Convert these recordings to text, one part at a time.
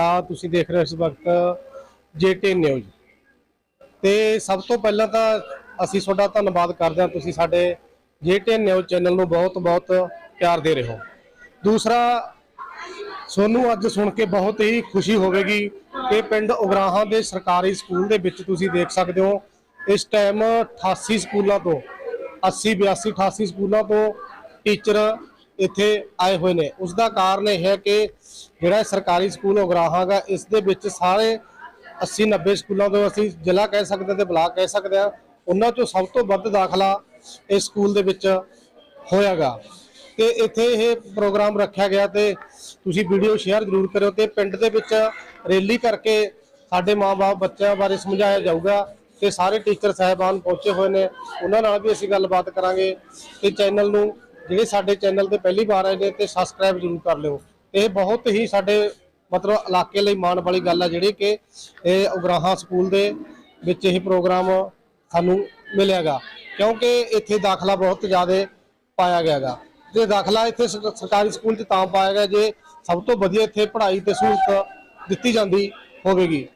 ਆ ਤੁਸੀਂ ਦੇਖ ਰਹੇ ਹੋ ਇਸ ਵਕਤ ਜੇਟੀ ਨਿਊਜ਼। ਤੇ ਸਭ ਤੋਂ ਪਹਿਲਾਂ ਤਾਂ ਅਸੀਂ ਤੁਹਾਡਾ ਧੰਨਵਾਦ ਕਰਦੇ ਹਾਂ, ਤੁਸੀਂ ਸਾਡੇ ਜੇਟੀ ਨਿਊਜ਼ ਚੈਨਲ ਨੂੰ ਬਹੁਤ-ਬਹੁਤ ਪਿਆਰ ਦੇ ਰਹੇ ਹੋ। ਦੂਸਰਾ ਸੋਨੂੰ ਅੱਜ ਸੁਣ ਕੇ ਬਹੁਤ ਹੀ ਖੁਸ਼ੀ ਹੋਵੇਗੀ ਕਿ ਪਿੰਡ ਉਗਰਾਹਾਂ ਦੇ ਸਰਕਾਰੀ ਸਕੂਲ ਦੇ ਵਿੱਚ ਤੁਸੀਂ ਦੇਖ ਸਕਦੇ ਹੋ, ਇਸ ਟਾਈਮ 88 ਸਕੂਲਾਂ ਤੋਂ 80 82 88 ਸਕੂਲਾਂ ਤੋਂ ਟੀਚਰ ਇੱਥੇ ਆਏ ਹੋਏ ਨੇ। ਉਸ ਦਾ ਕਾਰਨ ਇਹ ਹੈ ਕਿ ਜਿਹੜਾ ਸਰਕਾਰੀ ਸਕੂਲ ਉਗਰਾਹਾਂਗਾ ਇਸ ਦੇ ਵਿੱਚ ਸਾਰੇ 80 90 ਸਕੂਲਾਂ ਤੋਂ ਅਸੀਂ ਜ਼ਿਲ੍ਹਾ ਕਹਿ ਸਕਦੇ ਹਾਂ ਤੇ ਬਲਾਕ ਕਹਿ ਸਕਦੇ ਹਾਂ, ਉਹਨਾਂ ਚੋਂ ਸਭ ਤੋਂ ਵੱਧ ਦਾਖਲਾ ਇਸ ਸਕੂਲ ਦੇ ਵਿੱਚ ਹੋਇਆਗਾ ਤੇ ਇੱਥੇ ਇਹ ਪ੍ਰੋਗਰਾਮ ਰੱਖਿਆ ਗਿਆ ਤੇ ਤੁਸੀਂ ਵੀਡੀਓ ਸ਼ੇਅਰ ਜ਼ਰੂਰ ਕਰਿਓ ਤੇ ਪਿੰਡ ਦੇ ਵਿੱਚ ਰੈਲੀ ਕਰਕੇ ਸਾਡੇ ਮਾਪੇ ਬੱਚਿਆਂ ਬਾਰੇ ਸਮਝਾਇਆ ਜਾਊਗਾ ਤੇ ਸਾਰੇ ਟੀਚਰ ਸਾਹਿਬਾਨ ਪਹੁੰਚੇ ਹੋਏ ਨੇ। ਉਹਨਾਂ ਨਾਲ ਵੀ ਅਸੀਂ ਗੱਲਬਾਤ ਕਰਾਂਗੇ ਤੇ ਚੈਨਲ ਨੂੰ ਜਿਹੜੇ ਸਾਡੇ ਚੈਨਲ ਤੇ ਪਹਿਲੀ ਵਾਰ ਆਏ ਨੇ ਤੇ ਸਬਸਕ੍ਰਾਈਬ ਜ਼ਰੂਰ ਕਰ ਲਿਓ। ਇਹ ਬਹੁਤ ਹੀ ਸਾਡੇ ਮਤਲਬ ਇਲਾਕੇ ਲਈ ਮਾਣ ਵਾਲੀ ਗੱਲ ਹੈ ਜਿਹੜੀ ਕਿ ਇਹ ਉਗਰਾਹਾਂ ਸਕੂਲ ਦੇ ਵਿੱਚ ਇਹ ਪ੍ਰੋਗਰਾਮ ਸਾਨੂੰ ਮਿਲਿਆਗਾ। ਕਿਉਂਕਿ ਇੱਥੇ ਦਾਖਲਾ ਬਹੁਤ ਜ਼ਿਆਦਾ ਪਾਇਆ ਗਿਆਗਾ। ਤੇ ਦਾਖਲਾ ਇੱਥੇ ਸਰਕਾਰੀ ਸਕੂਲ 'ਚ ਤਾਂ ਪਾਇਆ ਗਿਆ, ਜੇ ਸਭ ਤੋਂ ਵਧੀਆ ਇੱਥੇ ਪੜ੍ਹਾਈ ਤੇ ਸਹੂਲਤ ਦਿੱਤੀ ਜਾਂਦੀ ਹੋਵੇਗੀ।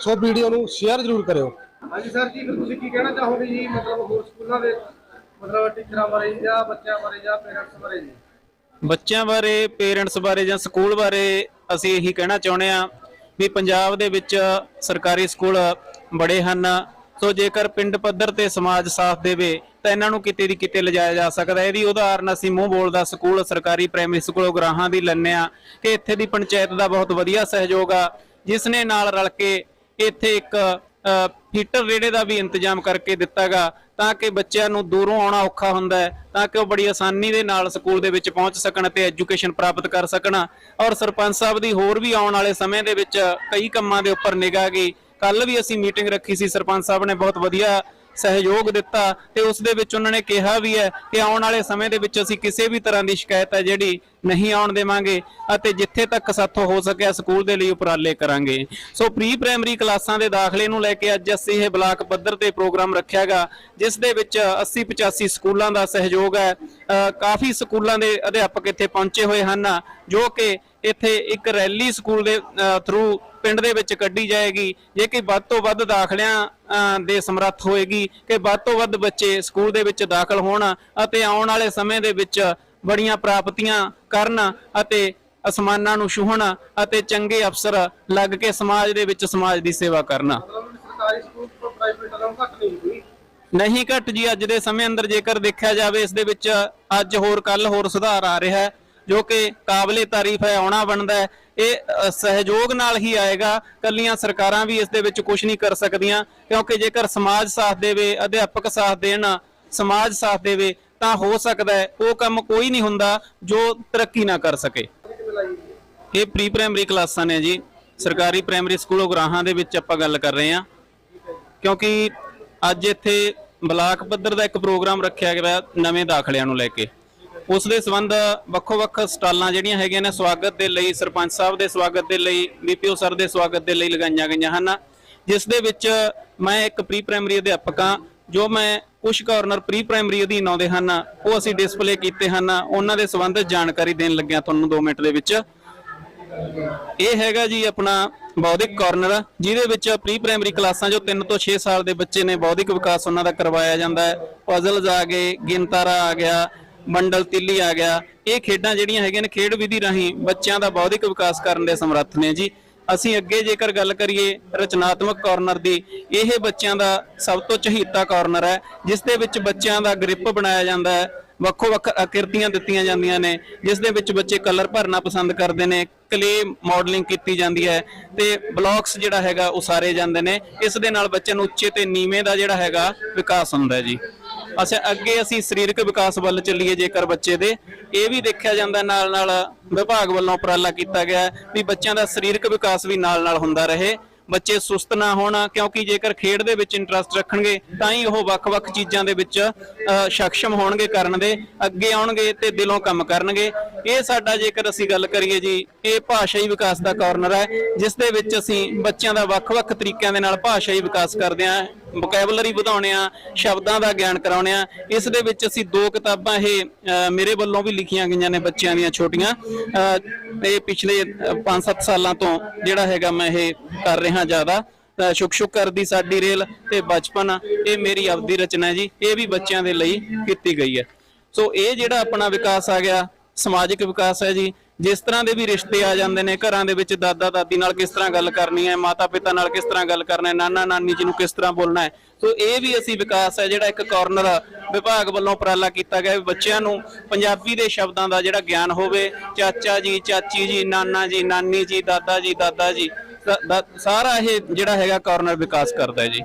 ਸੋ ਵੀਡੀਓ ਨੂੰ ਸ਼ੇਅਰ ਜ਼ਰੂਰ ਕਰਿਓ। ਹਾਂਜੀ ਸਰ ਜੀ, ਫਿਰ ਤੁਸੀਂ ਕੀ ਕਹਿਣਾ ਚਾਹੋਗੇ ਜੀ? ਮਤਲਬ ਹੋਰ ਸਕੂਲਾਂ ਦੇ ਮਤਲਬ ਟੀਚਰਾਂ ਬਾਰੇ ਜਾਂ ਬੱਚਿਆਂ ਬਾਰੇ ਜਾਂ ਪੇਰੈਂਟਸ ਬਾਰੇ ਜੀ? ਬੱਚਿਆਂ ਬਾਰੇ ਪੇਰੈਂਟਸ ਬਾਰੇ ਜਾਂ ਸਕੂਲ ਬਾਰੇ ਅਸੀਂ ਇਹੀ ਕਹਿਣਾ ਚਾਹੁੰਦੇ ਆ ਵੀ ਪੰਜਾਬ ਦੇ ਵਿੱਚ ਸਰਕਾਰੀ ਸਕੂਲ ਬੜੇ ਹਨ। ਸੋ ਜੇਕਰ ਪਿੰਡ ਪੱਧਰ ਤੇ ਸਮਾਜ ਸਾਥ ਦੇਵੇ ਤਾਂ ਇਹਨਾਂ ਨੂੰ ਕਿਤੇ ਦੀ ਕਿਤੇ ਲਿਜਾਇਆ ਜਾ ਸਕਦਾ ਇਹਦੀ ਉਦਾਹਰਨ ਅਸੀਂ ਮੂੰਹ ਬੋਲਦਾ ਸਕੂਲ ਸਰਕਾਰੀ ਪ੍ਰਾਇਮਰੀ ਸਕੂਲ ਉਗਰਾਹਾਂ ਦੀ ਲੈਂਦੇ ਆ ਕਿ ਇੱਥੇ ਦੀ ਪੰਚਾਇਤ ਦਾ ਬਹੁਤ ਵਧੀਆ ਸਹਿਯੋਗ ਆ ਜਿਸ ਨੇ ਨਾਲ ਰਲ ਕੇ ਇੱਥੇ ਇੱਕ ਅ, ਫੀਟਰ ਰੇੜੇ ਦਾ ਵੀ ਇੰਤਜ਼ਾਮ ਕਰਕੇ ਦਿੱਤਾਗਾ ਤਾਂ ਕਿ ਬੱਚਿਆਂ ਨੂੰ ਦੂਰੋਂ ਆਉਣਾ ਔਖਾ ਹੁੰਦਾ ਹੈ, ਤਾਂ ਕਿ ਉਹ ਬੜੀ ਆਸਾਨੀ ਦੇ ਨਾਲ ਸਕੂਲ ਦੇ ਵਿੱਚ ਪਹੁੰਚ ਸਕਣ ਅਤੇ ਐਜੂਕੇਸ਼ਨ ਪ੍ਰਾਪਤ ਕਰ ਸਕਣ। ਔਰ ਸਰਪੰਚ ਸਾਹਿਬ ਦੀ ਹੋਰ ਵੀ ਆਉਣ ਵਾਲੇ ਸਮੇਂ ਦੇ ਵਿੱਚ ਕਈ ਕੰਮਾਂ ਦੇ ਉੱਪਰ ਨਿਗਾਹ ਗਈ। ਕੱਲ ਵੀ ਅਸੀਂ ਮੀਟਿੰਗ ਰੱਖੀ ਸੀ, ਸਰਪੰਚ ਸਾਹਿਬ ਨੇ ਬਹੁਤ ਵਧੀਆ ਸਹਿਯੋਗ ਦਿੱਤਾ ਤੇ ਉਸ ਦੇ ਵਿੱਚ ਉਹਨਾਂ ਨੇ ਕਿਹਾ ਵੀ ਹੈ ਕਿ ਆਉਣ ਵਾਲੇ ਸਮੇਂ ਦੇ ਵਿੱਚ ਅਸੀਂ ਕਿਸੇ ਵੀ ਤਰ੍ਹਾਂ ਦੀ ਸ਼ਿਕਾਇਤ ਹੈ ਜਿਹੜੀ ਨਹੀਂ ਆਉਣ ਦੇਵਾਂਗੇ ਅਤੇ ਜਿੱਥੇ ਤੱਕ ਸਾਥੋਂ ਹੋ ਸਕਿਆ ਸਕੂਲ ਦੇ ਲਈ ਉਪਰਾਲੇ ਕਰਾਂਗੇ। ਸੋ ਪ੍ਰੀ ਪ੍ਰਾਇਮਰੀ ਕਲਾਸਾਂ ਦੇ ਦਾਖਲੇ ਨੂੰ ਲੈ ਕੇ ਅੱਜ ਅਸੀਂ ਇਹ ਬਲਾਕ ਪੱਧਰ ਤੇ ਪ੍ਰੋਗਰਾਮ ਰੱਖਿਆਗਾ ਜਿਸ ਦੇ ਵਿੱਚ 80 85 ਸਕੂਲਾਂ ਦਾ ਸਹਿਯੋਗ ਹੈ। ਕਾਫੀ ਸਕੂਲਾਂ ਦੇ ਅਧਿਆਪਕ ਇੱਥੇ ਪਹੁੰਚੇ ਹੋਏ ਹਨ, ਜੋ ਕਿ ਇੱਥੇ ਇੱਕ ਰੈਲੀ ਸਕੂਲ ਦੇ ਥਰੂ ਪਿੰਡ ਦੇ ਵਿੱਚ ਕੱਢੀ ਜਾਏਗੀ, ਜੇ ਕਿ ਵੱਧ ਤੋਂ ਵੱਧ ਦਾਖਲਿਆਂ ਦੇ ਸਮਰੱਥ ਹੋਏਗੀ, ਕਿ ਵੱਧ ਤੋਂ ਵੱਧ ਬੱਚੇ ਸਕੂਲ ਦੇ ਵਿੱਚ ਦਾਖਲ ਹੋਣ ਅਤੇ ਆਉਣ ਵਾਲੇ ਸਮੇਂ ਦੇ ਵਿੱਚ ਬੜੀਆਂ ਪ੍ਰਾਪਤੀਆਂ ਕਰਨ ਅਤੇ ਅਸਮਾਨਾਂ ਨੂੰ ਛੂਹਣ ਅਤੇ ਚੰਗੇ ਅਫਸਰ ਲੱਗ ਕੇ ਸਮਾਜ ਦੇ ਵਿੱਚ ਸਮਾਜ ਦੀ ਸੇਵਾ ਕਰਨ। ਮਤਲਬ ਸਰਕਾਰੀ ਸਕੂਲ ਪ੍ਰਾਈਵੇਟ ਨਾਲੋਂ ਘੱਟ ਨਹੀਂ ਕੋਈ ਨਹੀਂ ਘਟ ਜੀ, ਅੱਜ ਦੇ ਸਮੇਂ ਅੰਦਰ ਜੇਕਰ ਦੇਖਿਆ ਜਾਵੇ, ਇਸ ਦੇ ਵਿੱਚ ਅੱਜ ਹੋਰ ਕੱਲ ਹੋਰ ਸੁਧਾਰ ਆ ਰਿਹਾ ਹੈ। ਜੋ ਕਿ ਕਾਬਲੇ ਤਾਰੀਫ ਹੈ, ਆਉਣਾ ਬਣਦਾ ਹੈ। ਇਹ ਸਹਿਯੋਗ ਨਾਲ ਹੀ ਆਏਗਾ। ਕੱਲੀਆਂ ਸਰਕਾਰਾਂ ਵੀ ਇਸ ਦੇ ਵਿੱਚ ਕੁਝ ਨਹੀਂ ਕਰ ਸਕਦੀਆਂ, ਕਿਉਂਕਿ ਜੇਕਰ ਸਮਾਜ ਸਾਥ ਦੇਵੇ, ਅਧਿਆਪਕ ਸਾਥ ਦੇਣ, ਸਮਾਜ ਸਾਥ ਦੇਵੇ, ਤਾਂ ਹੋ ਸਕਦਾ ਹੈ, ਉਹ ਕੰਮ ਕੋਈ ਨਹੀਂ ਹੁੰਦਾ ਜੋ ਤਰੱਕੀ ਨਾ ਕਰ ਸਕੇ। ਇਹ ਪ੍ਰੀ ਪ੍ਰਾਇਮਰੀ ਕਲਾਸਾਂ ਨੇ ਜੀ। ਸਰਕਾਰੀ ਪ੍ਰਾਇਮਰੀ ਸਕੂਲ ਉਗਰਾਹਾਂ ਦੇ ਵਿੱਚ ਆਪਾਂ ਗੱਲ ਕਰ ਰਹੇ ਹਾਂ। ਕਿਉਂਕਿ ਅੱਜ ਇੱਥੇ ਬਲਾਕ ਪੱਧਰ ਦਾ ਇੱਕ ਪ੍ਰੋਗਰਾਮ ਰੱਖਿਆ ਗਿਆ ਨਵੇਂ ਦਾਖਲਿਆਂ ਨੂੰ ਲੈ ਕੇ। ਉਸ ਦੇ ਸੰਬੰਧ ਵੱਖੋ-ਵੱਖ ਸਟਾਲਾਂ ਜਿਹੜੀਆਂ ਹੈਗੀਆਂ ਨੇ ਸਵਾਗਤ ਦੇ ਲਈ, ਸਰਪੰਚ ਸਾਹਿਬ ਦੇ ਸਵਾਗਤ ਦੇ ਲਈ, ਬੀਪੀਓ ਸਰ ਦੇ ਸਵਾਗਤ ਦੇ ਲਈ ਲਗਾਈਆਂ ਗਈਆਂ ਹਨ। ਜਿਸ ਦੇ ਵਿੱਚ ਮੈਂ ਇੱਕ ਪ੍ਰੀ ਪ੍ਰਾਇਮਰੀ ਅਧਿਆਪਕ ਹਾਂ, ਜੋ ਮੈਂ ਕੁਝ ਕਾਰਨਰ ਪ੍ਰੀ ਪ੍ਰਾਇਮਰੀ ਅਧੀਨ ਆਉਂਦੇ ਹਨ, ਉਹ ਅਸੀਂ ਡਿਸਪਲੇ ਕੀਤੇ ਹਨ, ਉਹਨਾਂ ਦੇ ਸੰਬੰਧ ਜਾਣਕਾਰੀ ਦੇਣ ਲੱਗਿਆ ਤੁਹਾਨੂੰ 2 ਮਿੰਟ ਦੇ ਵਿੱਚ। ਇਹ ਹੈਗਾ ਜੀ ਆਪਣਾ ਬੌਧਿਕ ਕਾਰਨਰ, ਜਿਹਦੇ ਵਿੱਚ ਪ੍ਰੀ ਪ੍ਰਾਇਮਰੀ ਕਲਾਸਾਂ ਜੋ 3 ਤੋਂ 6 ਸਾਲ ਦੇ ਬੱਚੇ ਨੇ, ਬੌਧਿਕ ਵਿਕਾਸ ਉਹਨਾਂ ਦਾ ਕਰਵਾਇਆ ਜਾਂਦਾ ਹੈ। ਪਜ਼ਲਸ ਆ ਗਏ, ਗਿਣਤਾਰਾ ਆ ਗਿਆ ਮੰਡਲ ਤਿੱਲੀ ਆ ਗਿਆ। ਇਹ ਖੇਡਾਂ ਜਿਹੜੀਆਂ ਹੈਗੀਆਂ ਨੇ ਖੇਡ ਵਿਧੀ ਰਾਹੀਂ ਬੱਚਿਆਂ ਦਾ ਬੌਧਿਕ ਵਿਕਾਸ ਕਰਨ ਦੇ ਸਮਰੱਥ ਨੇ ਜੀ। ਅਸੀਂ ਅੱਗੇ ਜੇਕਰ ਗੱਲ ਕਰੀਏ ਰਚਨਾਤਮਕ ਕਾਰਨਰ ਦੀ, ਇਹ ਬੱਚਿਆਂ ਦਾ ਸਭ ਤੋਂ ਚਹੀਤਾ ਕਾਰਨਰ ਹੈ, ਜਿਸ ਦੇ ਵਿੱਚ ਬੱਚਿਆਂ ਦਾ ਗ੍ਰਿਪ ਬਣਾਇਆ ਜਾਂਦਾ ਹੈ। ਵੱਖੋ ਵੱਖ ਆਕਿਰਤੀਆਂ ਦਿੱਤੀਆਂ ਜਾਂਦੀਆਂ ਨੇ, ਜਿਸ ਦੇ ਵਿੱਚ ਬੱਚੇ ਕਲਰ ਭਰਨਾ ਪਸੰਦ ਕਰਦੇ ਨੇ ਕਲੇ ਮਾਡਲਿੰਗ ਕੀਤੀ ਜਾਂਦੀ ਹੈ ਤੇ ਬਲੌਕਸ ਜਿਹੜਾ ਹੈਗਾ ਉਸਾਰੇ ਜਾਂਦੇ ਨੇ। ਇਸ ਦੇ ਨਾਲ ਬੱਚੇ ਨੂੰ ਉੱਚੇ ਤੇ ਨੀਵੇਂ ਦਾ ਜਿਹੜਾ ਹੈਗਾ ਵਿਕਾਸ ਹੁੰਦਾ ਜੀ। ਅੱਛਾ, ਅੱਗੇ ਅਸੀਂ ਸਰੀਰਕ ਵਿਕਾਸ ਵੱਲ ਚੱਲੀਏ ਜੇਕਰ ਬੱਚੇ ਦੇ। ਇਹ ਵੀ ਦੇਖਿਆ ਜਾਂਦਾ ਨਾਲ ਨਾਲ ਵਿਭਾਗ ਵੱਲੋਂ ਉਪਰਾਲਾ ਕੀਤਾ ਗਿਆ ਵੀ ਬੱਚਿਆਂ ਦਾ ਸਰੀਰਕ ਵਿਕਾਸ ਵੀ ਨਾਲ ਨਾਲ ਹੁੰਦਾ ਰਹੇ। ਬੱਚੇ ਸੁਸਤ ਨਾ ਹੋਣ ਕਿਉਂਕਿ ਜੇਕਰ ਖੇਡ ਦੇ ਵਿੱਚ ਇੰਟਰਸਟ ਰੱਖਣਗੇ ਤਾਂ ਹੀ ਉਹ ਵੱਖ-ਵੱਖ ਚੀਜ਼ਾਂ ਦੇ ਵਿੱਚ ਅ, ਸક્ષਮ ਹੋਣਗੇ ਕਰਨ ਦੇ ਅੱਗੇ ਆਉਣਗੇ ਤੇ ਦਿਲੋਂ ਕੰਮ ਕਰਨਗੇ। ਇਹ ਸਾਡਾ ਜੇਕਰ ਅਸੀਂ ਗੱਲ ਕਰੀਏ ਜੀ ਇਹ ਭਾਸ਼ਾਈ ਵਿਕਾਸ ਦਾ ਕਾਰਨਰ ਹੈ ਜਿਸ ਦੇ ਵਿੱਚ ਅਸੀਂ ਬੱਚਿਆਂ ਦਾ ਵੱਖ-ਵੱਖ ਤਰੀਕਿਆਂ ਦੇ ਨਾਲ ਭਾਸ਼ਾਈ ਵਿਕਾਸ ਕਰਦੇ ਹਾਂ ਵੋਕੈਬਲਰੀ ਵਧਾਉਣੇ ਆ ਸ਼ਬਦਾਂ ਦਾ ਗਿਆਨ ਕਰਾਉਣੇ ਆ ਇਸ ਦੇ ਵਿੱਚ ਅਸੀਂ ਦੋ ਕਿਤਾਬਾਂ ਇਹ ਮੇਰੇ ਵੱਲੋਂ ਵੀ ਲਿਖੀਆਂ ਗਈਆਂ ਨੇ ਬੱਚਿਆਂ ਦੀਆਂ ਛੋਟੀਆਂ। ਅ, ਇਹ ਪਿਛਲੇ 5-7 ਸਾਲਾਂ ਤੋਂ ਜਿਹੜਾ ਹੈਗਾ ਮੈਂ ਇਹ ਕਰ ਰਿਹਾ ਜ਼ਿਆਦਾ ਸ਼ੁਕ ਸ਼ੁਕ ਕਰਦੀ ਸਾਡੀ ਰੇਲ ਤੇ ਬਚਪਨ, ਇਹ ਮੇਰੀ ਆਪਦੀ ਰਚਨਾ ਜੀ, ਇਹ ਵੀ ਬੱਚਿਆਂ ਦੇ ਲਈ ਕੀਤੀ ਗਈ ਹੈ। ਸੋ ਇਹ ਜਿਹੜਾ ਆਪਣਾ ਵਿਕਾਸ ਆ ਗਿਆ, ਸਮਾਜਿਕ ਵਿਕਾਸ ਹੈ ਜੀ, ਜਿਸ ਤਰ੍ਹਾਂ ਦੇ ਵੀ ਰਿਸ਼ਤੇ ਆ ਜਾਂਦੇ ਨੇ, ਘਰਾਂ ਦੇ ਵਿੱਚ ਦਾਦਾ ਦਾਦੀ ਨਾਲ ਕਿਸ ਤਰ੍ਹਾਂ ਗੱਲ ਕਰਨੀ ਹੈ, ਮਾਤਾ ਪਿਤਾ ਨਾਲ ਕਿਸ ਤਰ੍ਹਾਂ ਗੱਲ ਕਰਨਾ ਹੈ, ਨਾਨਾ ਨਾਨੀ ਜੀ ਨੂੰ ਕਿਸ ਤਰ੍ਹਾਂ ਬੋਲਣਾ ਹੈ, ਸੋ ਇਹ ਵੀ ਅਸੀਂ ਵਿਕਾਸ ਹੈ, ਜਿਹੜਾ ਇੱਕ ਕਾਰਨਰ ਵਿਭਾਗ ਵੱਲੋਂ ਉਪਰਾਲਾ ਕੀਤਾ ਗਿਆ ਵੀ ਬੱਚਿਆਂ ਨੂੰ ਪੰਜਾਬੀ ਦੇ ਸ਼ਬਦਾਂ ਦਾ ਜਿਹੜਾ ਗਿਆਨ ਹੋਵੇ, ਚਾਚਾ ਜੀ, ਚਾਚੀ ਜੀ, ਨਾਨਾ ਜੀ, ਨਾਨੀ ਜੀ, ਦਾਦਾ ਜੀ ਦਾਦਾ ਜੀ ਦਾ- ਸਾਰਾ ਇਹ ਜਿਹੜਾ ਹੈਗਾ ਕਾਰਨਰ ਵਿਕਾਸ ਕਰਦਾ ਹੈ ਜੀ।